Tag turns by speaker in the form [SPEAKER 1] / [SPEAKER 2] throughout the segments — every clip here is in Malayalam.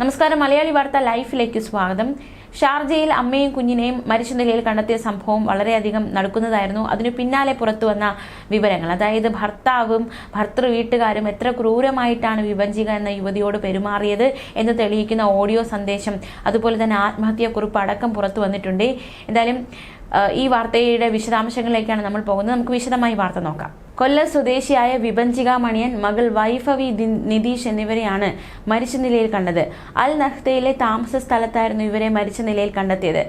[SPEAKER 1] നമസ്കാരം. മലയാളി വാർത്ത ലൈഫിലേക്ക് സ്വാഗതം. ഷാർജയിൽ അമ്മയും കുഞ്ഞിനെയും മരിച്ച നിലയിൽ കണ്ടെത്തിയ സംഭവം വളരെയധികം നടക്കുന്നതായിരുന്നു. അതിനു പിന്നാലെ പുറത്തു വന്ന വിവരങ്ങൾ. അതായത് ഭർത്താവും ഭർത്തൃ വീട്ടുകാരും എത്ര ക്രൂരമായിട്ടാണ് വിഭജിക എന്ന യുവതിയോട് പെരുമാറിയത് എന്ന് തെളിയിക്കുന്ന ഓഡിയോ സന്ദേശം അതുപോലെ തന്നെ ആത്മഹത്യാക്കുറിപ്പ് അടക്കം പുറത്തു വന്നിട്ടുണ്ട്. എന്തായാലും ഈ വാർത്തയുടെ വിശദാംശങ്ങളിലേക്കാണ് നമ്മൾ പോകുന്നത്. നമുക്ക് വിശദമായി വാർത്ത നോക്കാം. കൊല്ലം സ്വദേശിയായ വിഭഞ്ചിക മണിയൻ മകൾ വൈഫവി നിതീഷ് എന്നിവരെയാണ് മരിച്ച നിലയിൽ കണ്ടത്. അൽ നഹ്തയിലെ താമസ സ്ഥലത്തായിരുന്നു ഇവരെ മരിച്ച നിലയിൽ കണ്ടെത്തിയത്.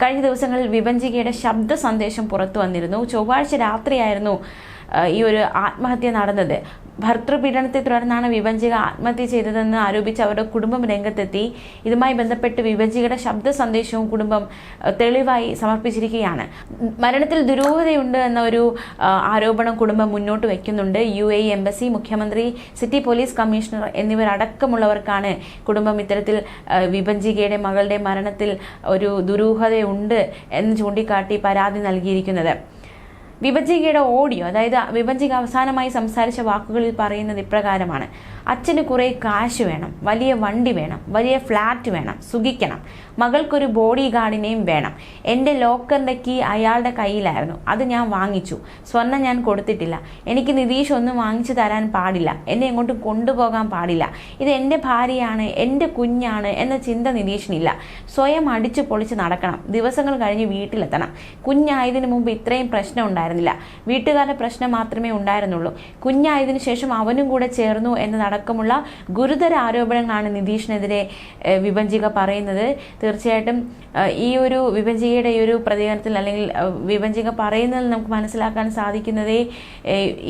[SPEAKER 1] കഴിഞ്ഞ ദിവസങ്ങളിൽ വിഭഞ്ചികയുടെ ശബ്ദ സന്ദേശം പുറത്തു വന്നിരുന്നു. ചൊവ്വാഴ്ച രാത്രിയായിരുന്നു ഈ ഒരു ആത്മഹത്യ നടന്നത്. ഭർത്തൃപീഡനത്തെ തുടർന്നാണ് വിഭജിക ആത്മഹത്യ ചെയ്തതെന്ന് ആരോപിച്ച് അവരുടെ കുടുംബം രംഗത്തെത്തി. ഇതുമായി ബന്ധപ്പെട്ട് വിഭജികയുടെ ശബ്ദ സന്ദേശവും കുടുംബം തെളിവായി സമർപ്പിച്ചിരിക്കുകയാണ്. മരണത്തിൽ ദുരൂഹതയുണ്ട് എന്ന ഒരു ആരോപണം കുടുംബം മുന്നോട്ട് വയ്ക്കുന്നുണ്ട്. യു എ എംബസി മുഖ്യമന്ത്രി സിറ്റി പോലീസ് കമ്മീഷണർ എന്നിവരടക്കമുള്ളവർക്കാണ് കുടുംബം ഇത്തരത്തിൽ വിഭജികയുടെ മകളുടെ മരണത്തിൽ ഒരു ദുരൂഹതയുണ്ട് എന്ന് ചൂണ്ടിക്കാട്ടി പരാതി നൽകിയിരിക്കുന്നത്. വിഭജികയുടെ ഓഡിയോ അതായത് വിഭജിക അവസാനമായി സംസാരിച്ച വാക്കുകളിൽ പറയുന്നത് ഇപ്രകാരമാണ്. അച്ഛന് കുറേ കാശ് വേണം വലിയ വണ്ടി വേണം വലിയ ഫ്ലാറ്റ് വേണം സുഖിക്കണം മകൾക്കൊരു ബോഡി ഗാർഡിനെയും വേണം. എന്റെ ലോക്കറിന്റെ കീ അയാളുടെ കയ്യിലായിരുന്നു അത് ഞാൻ വാങ്ങിച്ചു. സ്വർണം ഞാൻ കൊടുത്തിട്ടില്ല. എനിക്ക് നിതീഷ് ഒന്നും വാങ്ങിച്ചു തരാൻ പാടില്ല. എന്നെ എങ്ങോട്ടും കൊണ്ടുപോകാൻ പാടില്ല. ഇത് എന്റെ ഭാര്യയാണ് എന്റെ കുഞ്ഞാണ് എന്ന ചിന്ത നിതീഷിനില്ല. സ്വയം അടിച്ചു പൊളിച്ച് നടക്കണം. ദിവസങ്ങൾ കഴിഞ്ഞ് വീട്ടിലെത്തണം. കുഞ്ഞായതിനു മുമ്പ് ഇത്രയും പ്രശ്നം ഉണ്ടായിരുന്നില്ല. വീട്ടുകാരുടെ പ്രശ്നം മാത്രമേ ഉണ്ടായിരുന്നുള്ളൂ. കുഞ്ഞായതിനു ശേഷം അവനും കൂടെ ചേർന്നു എന്നതടക്കമുള്ള ഗുരുതര ആരോപണങ്ങളാണ് നിതീഷിനെതിരെ വിഭജിക പറയുന്നത്. തീർച്ചയായിട്ടും ഈ ഒരു വിഭജികയുടെ ഈ ഒരു പ്രതികരണത്തിൽ അല്ലെങ്കിൽ വിഭജിക പറയുന്നതിൽ നമുക്ക് മനസ്സിലാക്കാൻ സാധിക്കുന്നതേ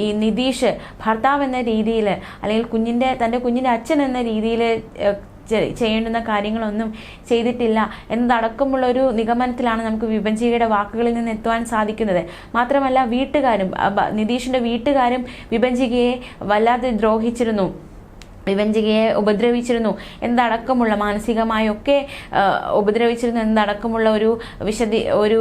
[SPEAKER 1] ഈ നിതീഷ് ഭർത്താവ് എന്ന രീതിയിൽ അല്ലെങ്കിൽ കുഞ്ഞിന്റെ തന്റെ കുഞ്ഞിന്റെ അച്ഛൻ എന്ന രീതിയിൽ ചെയ്യേണ്ടുന്ന കാര്യങ്ങളൊന്നും ചെയ്തിട്ടില്ല എന്നതടക്കമുള്ള ഒരു നിഗമനത്തിലാണ് നമുക്ക് വിഭജികയുടെ വാക്കുകളിൽ നിന്ന് എത്തുവാൻ സാധിക്കുന്നത്. മാത്രമല്ല വീട്ടുകാരും നിതീഷിന്റെ വീട്ടുകാരും വിഭജികയെ വല്ലാതെ ദ്രോഹിച്ചിരുന്നു വിവഞ്ചികയെ ഉപദ്രവിച്ചിരുന്നു എന്തടക്കമുള്ള മാനസികമായൊക്കെ ഉപദ്രവിച്ചിരുന്നു എന്തടക്കമുള്ള ഒരു വിശദി ഒരു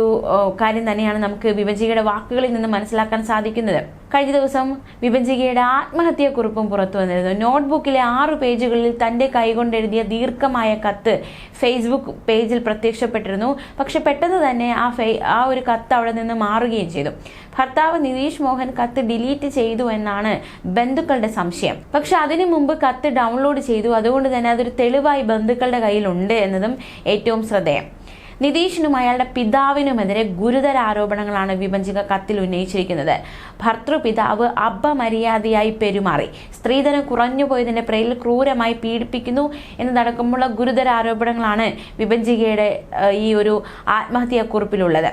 [SPEAKER 1] കാര്യം തന്നെയാണ് നമുക്ക് വിഭജികയുടെ വാക്കുകളിൽ നിന്ന് മനസ്സിലാക്കാൻ സാധിക്കുന്നത്. കഴിഞ്ഞ ദിവസം വിഭജികയുടെ ആത്മഹത്യാക്കുറിപ്പും പുറത്തു വന്നിരുന്നു. നോട്ട്ബുക്കിലെ ആറു പേജുകളിൽ തന്റെ കൈകൊണ്ട് എഴുതിയ ദീർഘമായ കത്ത് ഫേസ്ബുക്ക് പേജിൽ പ്രത്യക്ഷപ്പെട്ടിരുന്നു. പക്ഷെ പെട്ടെന്ന് തന്നെ ആ ഫേ ആ ഒരു കത്ത് അവിടെ നിന്ന് മാറുകയും ചെയ്തു. ഭർത്താവ് നിതീഷ് മോഹൻ കത്ത് ഡിലീറ്റ് ചെയ്തു എന്നാണ് ബന്ധുക്കളുടെ സംശയം. പക്ഷെ അതിനു മുമ്പ് കത്ത് ഡൗൺലോഡ് ചെയ്തു. അതുകൊണ്ട് തന്നെ അതൊരു തെളിവായി ബന്ധുക്കളുടെ കയ്യിലുണ്ട് എന്നതും ഏറ്റവും ശ്രദ്ധേയം. നിതീഷിനും അയാളുടെ പിതാവിനുമെതിരെ ഗുരുതര ആരോപണങ്ങളാണ് വിഭജിക കത്തിൽ ഉന്നയിച്ചിരിക്കുന്നത്. ഭർത്തൃപിതാവ് അപമര്യാദയായി പെരുമാറി. സ്ത്രീധനം കുറഞ്ഞു പോയതിന്റെ പേരിൽ ക്രൂരമായി പീഡിപ്പിക്കുന്നു എന്നതടക്കമുള്ള ഗുരുതര ആരോപണങ്ങളാണ് വിഭജികയുടെ ഈ ഒരു ആത്മഹത്യാക്കുറിപ്പിലുള്ളത്.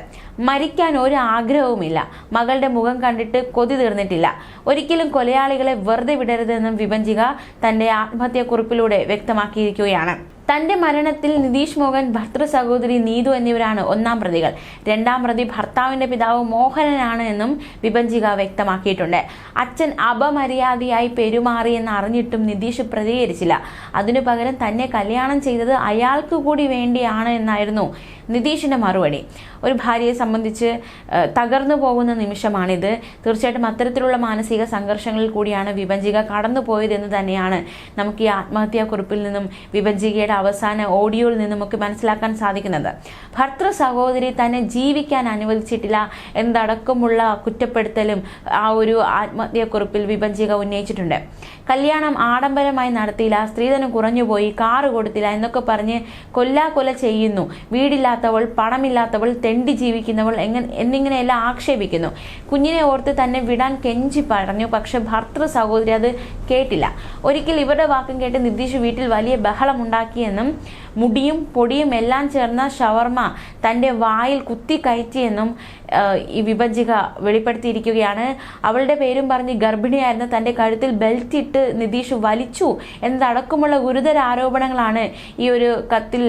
[SPEAKER 1] മരിക്കാൻ ഒരു ആഗ്രഹവുമില്ല. മകളുടെ മുഖം കണ്ടിട്ട് കൊതി തീർന്നിട്ടില്ല. ഒരിക്കലും കൊലയാളികളെ വെറുതെ വിടരുതെന്നും വിഭജിക തന്റെ ആത്മഹത്യാക്കുറിപ്പിലൂടെ വ്യക്തമാക്കിയിരിക്കുകയാണ്. തന്റെ മരണത്തിൽ നിതീഷ് മോഹൻ ഭർത്തൃ സഹോദരി നീതു എന്നിവരാണ് ഒന്നാം പ്രതികൾ. രണ്ടാം പ്രതി ഭർത്താവിന്റെ പിതാവ് മോഹനനാണ് എന്നും വിഭജിക വ്യക്തമാക്കിയിട്ടുണ്ട്. അച്ഛൻ അപമര്യാദയായി പെരുമാറി എന്ന് അറിഞ്ഞിട്ടും നിതീഷ് പ്രതികരിച്ചില്ല. അതിനു പകരം തന്നെ കല്യാണം ചെയ്തത് അയാൾക്ക് കൂടി വേണ്ടിയാണ് എന്നായിരുന്നു നിതീഷിന്റെ മറുപടി. ഒരു ഭാര്യയെ സംബന്ധിച്ച് തകർന്നു പോകുന്ന നിമിഷമാണിത്. തീർച്ചയായിട്ടും അത്തരത്തിലുള്ള മാനസിക സംഘർഷങ്ങളിൽ കൂടിയാണ് വിഭജിക കടന്നു പോയതെന്ന് തന്നെയാണ് നമുക്ക് ഈ ആത്മഹത്യാക്കുറിപ്പിൽ നിന്നും വിഭജികയുടെ അവസാന ഓഡിയോയിൽ നിന്നും ഒക്കെ മനസ്സിലാക്കാൻ സാധിക്കുന്നത്. ഭർത്തൃ സഹോദരി തന്നെ ജീവിക്കാൻ അനുവദിച്ചിട്ടില്ല എന്നതടക്കമുള്ള കുറ്റപ്പെടുത്തലും ആ ഒരു ആത്മഹത്യക്കുറിപ്പിൽ വിഭജിക ഉന്നയിച്ചിട്ടുണ്ട്. കല്യാണം ആഡംബരമായി നടത്തിയില്ല സ്ത്രീധനം കുറഞ്ഞുപോയി കാറ് കൊടുത്തില്ല എന്നൊക്കെ പറഞ്ഞ് കൊല്ലാകൊല ചെയ്യുന്നു. വീടില്ലാത്തവൾ പണമില്ലാത്തവൾ തെണ്ടി ജീവിക്കുന്നവൾ എങ്ങനെ എന്നിങ്ങനെയെല്ലാം ആക്ഷേപിക്കുന്നു. കുഞ്ഞിനെ ഓർത്ത് തന്നെ വിടാൻ കെഞ്ചി പറഞ്ഞു പക്ഷെ ഭർത്തൃ സഹോദരി അത് കേട്ടില്ല. ഒരിക്കൽ ഇവരുടെ വാക്കും കേട്ട് നിതീഷ് വീട്ടിൽ വലിയ ബഹളമുണ്ടാക്കിയെന്നും മുടിയും പൊടിയും എല്ലാം ചേർന്ന ഷവർമ തന്റെ വായിൽ കുത്തി കയറ്റിയെന്നും ഈ വിഭജിക വെളിപ്പെടുത്തിയിരിക്കുകയാണ്. അവളുടെ പേരും പറഞ്ഞ് ഗർഭിണിയായിരുന്ന തന്റെ കഴുത്തിൽ ബെൽറ്റ് ഇട്ട് നിതീഷ് വലിച്ചു എന്നതടക്കമുള്ള ഗുരുതര ആരോപണങ്ങളാണ് ഈ ഒരു കത്തിൽ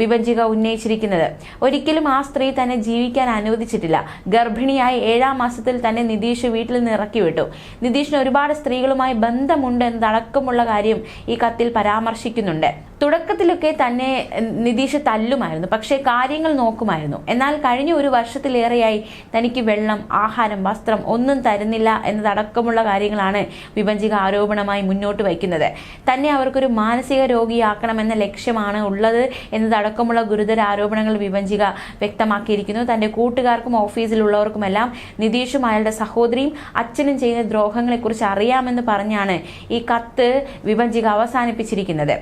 [SPEAKER 1] വിഭജിക ഉന്നയിച്ചിരിക്കുന്നത്. ഒരിക്കലും ആ സ്ത്രീ തന്നെ ജീവിക്കാൻ അനുവദിച്ചിട്ടില്ല. ഗർഭിണിയായി ഏഴാം മാസത്തിൽ തന്നെ നിതീഷ് വീട്ടിൽ നിന്ന് ഇറക്കി വിട്ടു നിതീഷിന് ഒരുപാട് സ്ത്രീകളുമായി ബന്ധമുണ്ട് എന്നതടക്കമുള്ള കാര്യം ഈ കത്തിൽ പരാമർശിക്കുന്നുണ്ട്. തുടക്കത്തിലൊക്കെ തന്നെ നിതീഷ് തല്ലുമായിരുന്നു. പക്ഷേ കാര്യങ്ങൾ നോക്കുമായിരുന്നു. എന്നാൽ കഴിഞ്ഞ ഒരു വർഷത്തിലേറെയായി തനിക്ക് വെള്ളം ആഹാരം വസ്ത്രം ഒന്നും തരുന്നില്ല എന്നതടക്കമുള്ള കാര്യങ്ങളാണ് വിഭജിക ആരോപണമായി മുന്നോട്ട് വയ്ക്കുന്നത്. തന്നെ അവർക്കൊരു മാനസിക രോഗിയാക്കണമെന്ന ലക്ഷ്യമാണ് ഉള്ളത് എന്നതടക്കമുള്ള ഗുരുതര ആരോപണങ്ങൾ വിഭജിക വ്യക്തമാക്കിയിരിക്കുന്നു. തന്റെ കൂട്ടുകാർക്കും ഓഫീസിലുള്ളവർക്കുമെല്ലാം നിതീഷും അയാളുടെ സഹോദരിയും അച്ഛനും ചെയ്യുന്ന ദ്രോഹങ്ങളെക്കുറിച്ച് അറിയാമെന്ന് പറഞ്ഞാണ് ഈ കത്ത് വിഭജിക അവസാനിപ്പിച്ചിരിക്കുന്നത്.